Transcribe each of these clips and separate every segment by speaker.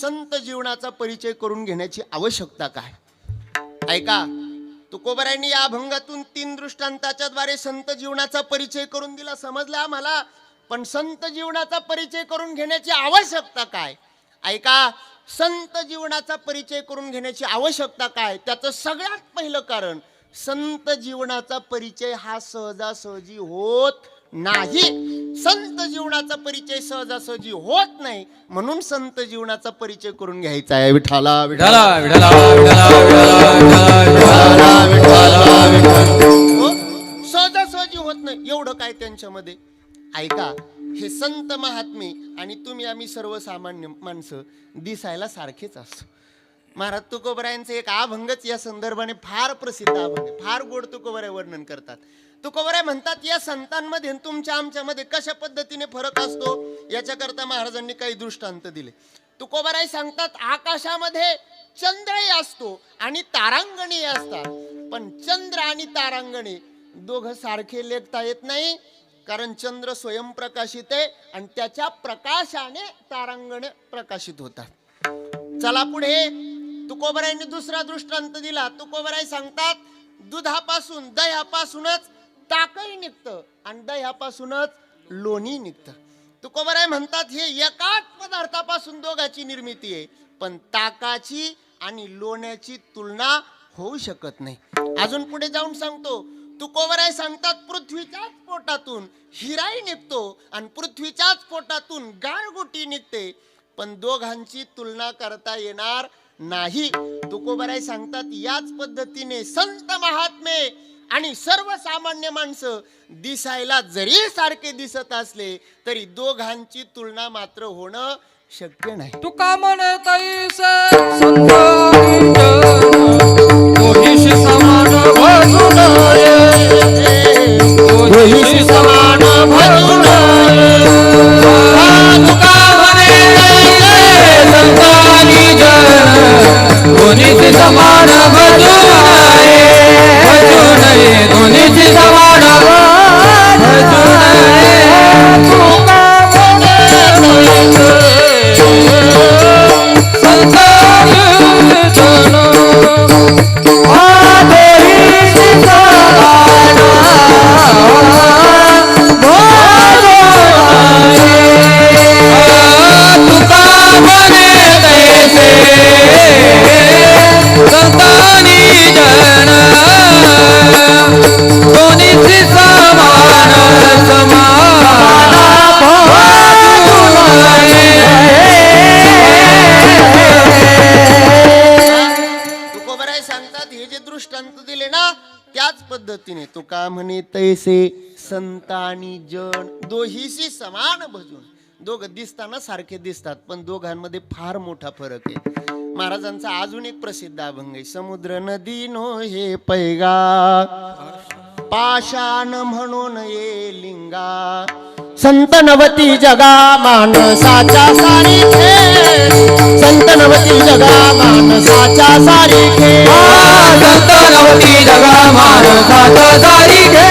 Speaker 1: संत जीवनाचा परिचय करून घेण्याची आवश्यकता काय? ऐका तुकोबऱ्यांनी या अभंगातून तीन दृष्टांताच्या द्वारे संत जीवनाचा परिचय करून दिला समजला आम्हाला पण संत जीवनाचा परिचय करून घेण्याची आवश्यकता काय? ऐका संत जीवनाचा परिचय करून घेण्याची आवश्यकता काय? त्याचं सगळ्यात पहिलं कारण संत जीवनाचा परिचय हा सहजासहजी होत नाही. संत जीवनाचा परिचय सहजासहजी होत नाही. म्हणून संत जीवनाचा परिचय करून घ्यायचा आहे. विठाला
Speaker 2: विठाला विठाला विठाला विठाला विठाला विठाला
Speaker 1: हो? सहजासहजी होत नाही. एवढं काय त्यांच्यामध्ये? ऐका हे संत महात्मे आणि तुम्ही आम्ही सर्वसामान्य माणसं दिसायला सारखेच असतो. महाराज तुकोबरायांचं एक अभंगच या संदर्भाने फार प्रसिद्ध अभंग फार गोड तुकोबराय वर्णन करतात. तुकोबराय म्हणतात या संतांमध्ये तुमच्या आमच्यामध्ये कशा पद्धतीने फरक असतो? याच्याकरता महाराजांनी काही दृष्टांत दिले. तुकोबराय सांगतात आकाशामध्ये चंद्रही असतो आणि तारांगणी असतात. पण चंद्र आणि तारांगणी दोघं सारखे लेखता येत नाही कारण चंद्र स्वयंप्रकाशित आहे आणि त्याच्या प्रकाशाने तारांगण प्रकाशित होतात. चला पुढे तुकोबरायांनी दुसरा दृष्टांत दिला. तुकोबराय सांगतात दुधापासून दह्यापासूनच ताकही निघतं आणि दह्यापासूनच लोणी निघतं. तुकोबराय म्हणतात हे एकाच पदार्थापासून दोघाची निर्मिती आहे पण ताकाची आणि लोण्याची तुलना होऊ शकत नाही. अजून पुढे जाऊन सांगतो तुकोबराय सांगतात पृथ्वीच्याच पोटातून हिराई निघतो आणि पृथ्वीच्याच पोटातून गाळगुटी निघते पण दोघांची तुलना करता येणार नाही. तुकोबराय सांगतात याच पद्धतीने संत महात्मे आणि सर्वसामान्य माणसं दिसायला जरी सारखे दिसत असले तरी दोघांची तुलना मात्र होणं शक्य नाही.
Speaker 2: तुका
Speaker 1: म्हणत दृष्टांत दिले ना त्याच पद्धतीने. तुका म्हणे तैसे संत आणि जन दोहीशी समान भजून. दोघ दिसताना सारखे दिसतात पण दोघांमध्ये फार मोठा फरक आहे. महाराजांचा अजून एक प्रसिद्ध अभंग आहे समुद्र नदी नो हे पैगा. पाषाण म्हणून ये लिंगा. संत नवती जगा मानसाच्या सारीखे. संत नवती जगा मानसाच्या सारीखे.
Speaker 2: संतनवती जगा मानसाचा तारीखे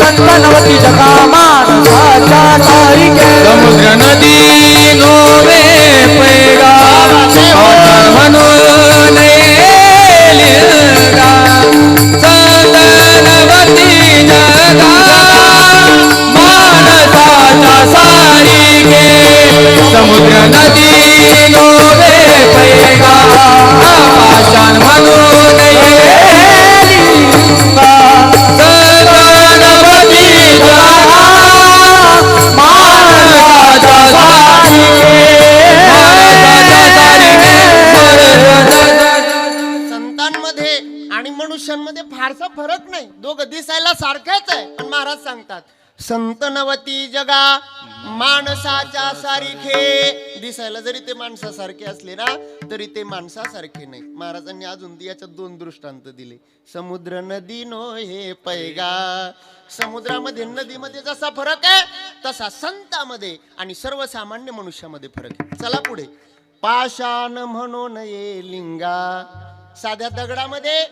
Speaker 2: संतनवती जगा मानसाचा तारीखे समुद्र नदी पाहिजे समुद्र नदी नोवे पैगा पाषाण म्हणून
Speaker 1: संतांमध्ये आणि मनुष्यांमध्ये फारसा फरक नाही. दोघं दिसायला सारखेच आहे पण महाराज सांगतात संतनवती जगा माणसाच्या सारखे. दिसायला जरी ते माणसासारखे असले ना तरी ते माणसासारखे नाही महाराजांनी अजून याच्यात दोन दृष्टांत दिले. समुद्र नदी नो हे पैगा. समुद्रामध्ये नदीमध्ये जसा फरक आहे तसा संतामध्ये आणि सर्वसामान्य मनुष्यामध्ये फरक आहे. चला पुढे. पाषाण म्हणून ये लिंगा. साध्या दगडामध्ये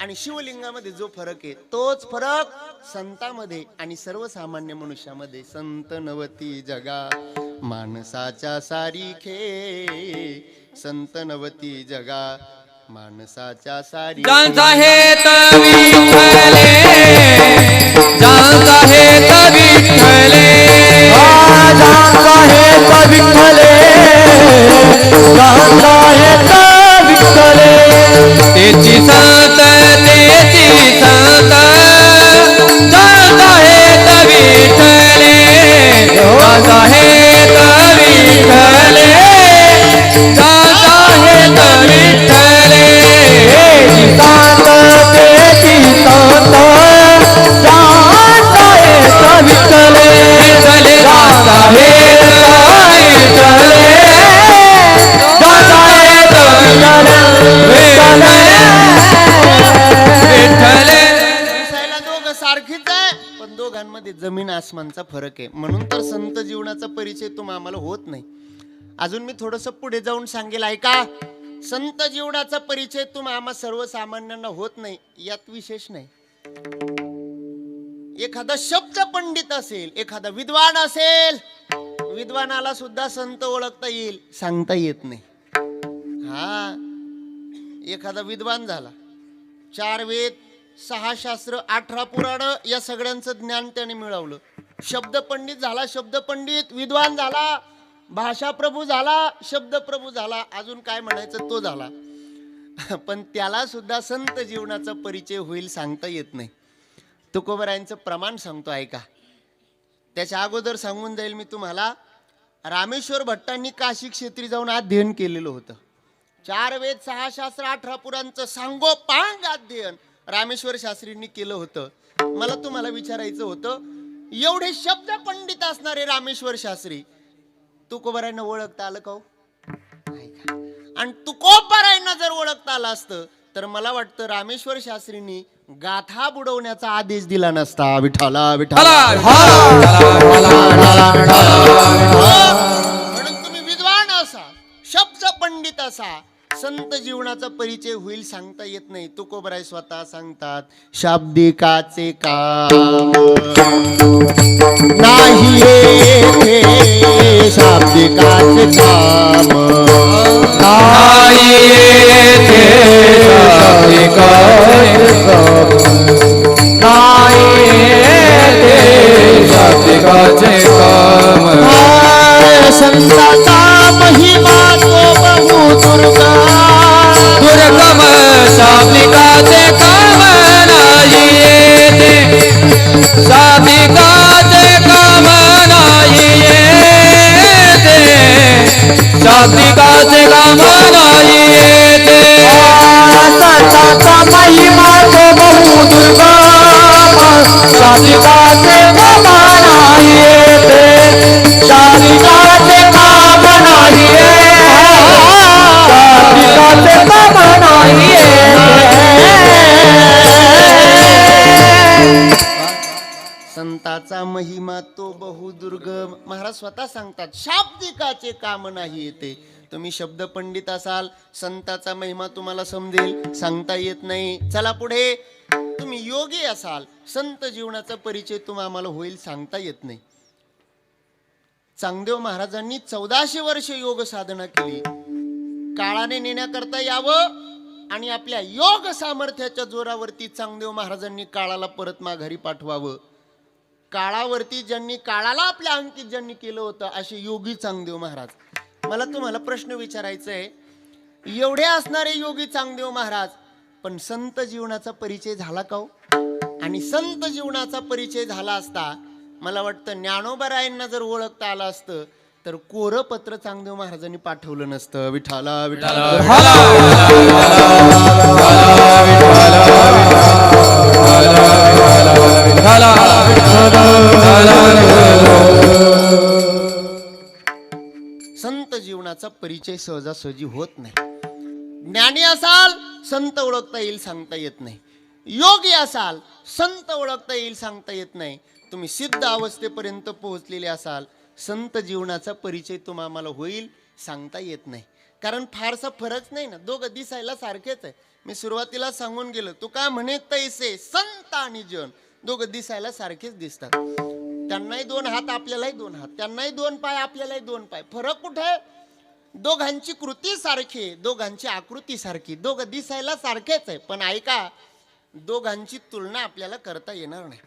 Speaker 1: आणि शिवलिंगामध्ये जो फरक आहे तोच फरक संतामध्ये आणि सर्वसामान्य मनुष्यामध्ये. संत नवती जगा माणसाच्या सारीखे. संत नवती जगा माणसाच्या सारी आसमानचा फरक आहे. म्हणून तर संत जीवनाचा परिचय तुम्हा आम्हाला होत नाही. अजून मी थोडस पुढे जाऊन सांगेल ऐका. संत जीवनाचा परिचय तुम्हा आम्हा सर्वसामान्यांना होत नाही यात विशेष नाही. एखादा शब्द पंडित असेल एखादा विद्वान असेल विद्वानाला सुद्धा संत ओळखता येईल सांगता येत नाही. हा एखादा विद्वान झाला. चार वेद सहा शास्त्र अठरा पुराण या सगळ्यांचं ज्ञान त्याने मिळवलं. शब्द पंडित झाला शब्द पंडित विद्वान झाला भाषा प्रभू झाला शब्द प्रभू झाला अजून काय म्हणायचं तो झाला. पण त्याला सुद्धा संत जीवनाचा परिचय होईल सांगता येत नाही. तुकोबरायांचं प्रमाण सांगतो ऐका. त्याच्या अगोदर सांगून जाईल मी तुम्हाला रामेश्वर भट्टांनी काशी क्षेत्री जाऊन अध्ययन केलेलं होतं. चार वेद सहा शास्त्र अठरा पुरांचं सांगोपांग अध्ययन. रामेश्वर शास्त्रींनी केलं होतं मला तुम्हाला विचारायचं होतं एवढे शब्द पंडित असणारे रामेश्वर शास्त्री तुकोबरायांना ओळखता आलं का हो? आणि तुकोबरायांना जर ओळखता आलं असतं तर मला वाटतं रामेश्वर शास्त्रींनी गाथा बुडवण्याचा आदेश दिला नसता विठाला विठाला म्हणून तुम्ही विद्वान असा शब्द पंडित असा संत जीवनाचा परिचय होईल सांगता येत नाही. तुकोबराय स्वतः सांगतात शाब्दिकाचे काम. नाही येथे शाब्दिकाचे काम.
Speaker 2: नाही येथे
Speaker 1: स्वतः सांगतात शाब्दिकाचे काम नाही येते. तुम्ही शब्द पंडित असाल संताचा महिमा तुम्हाला समजेल सांगता येत नाही. चला पुढे. तुम्ही योगी असाल संत जीवनाचा परिचय तुम्हा आम्हाला होईल सांगता येत नाही. चांगदेव महाराजांनी चौदाशे वर्ष योग साधना केली. काळाने नेण्याकरता यावं आणि आपल्या योग सामर्थ्याच्या जोरावरती चांगदेव महाराजांनी काळाला परत माघारी पाठवावं. काळावरती ज्यांनी काळाला आपल्या अंकित ज्यांनी केलं होतं असे योगी चांगदेव महाराज. मला तुम्हाला प्रश्न विचारायचा आहे. एवढे असणारे योगी चांगदेव महाराज पण संत जीवनाचा परिचय झाला का हो? आणि संत जीवनाचा परिचय झाला असता मला वाटतं ज्ञानोबरायांना जर ओळखता आलं असतं तर कोरं पत्र चांगदेव महाराजांनी पाठवलं नसतं. विठाला विठाला संत जीवनाचा परिचय सहजासहजी होत नाही. ज्ञानी असाल संत ओळखता येईल सांगता येत नाही. योगी असाल संत ओळखता येईल सांगता येत नाही. तुम्ही सिद्ध अवस्थेपर्यंत पोहोचलेले असाल संत जीवनाचा परिचय तुम्हा आम्हाला होईल सांगता येत नाही. कारण फारसा फरक नाही ना. दोघं दिसायला सारखेच आहे. मी सुरुवातीला सांगून गेलो तू काय म्हणे तैसे संत आणि जन. दोघं दिसायला सारखेच दिसतात. त्यांनाही दोन हात आपल्यालाही दोन हात. त्यांनाही दोन पाय आपल्यालाही दोन पाय. फरक कुठे? आहे दोघांची कृती सारखी दोघांची आकृती सारखी. दोघं दिसायला सारखेच आहे. पण ऐका दोघांची तुलना आपल्याला करता येणार नाही.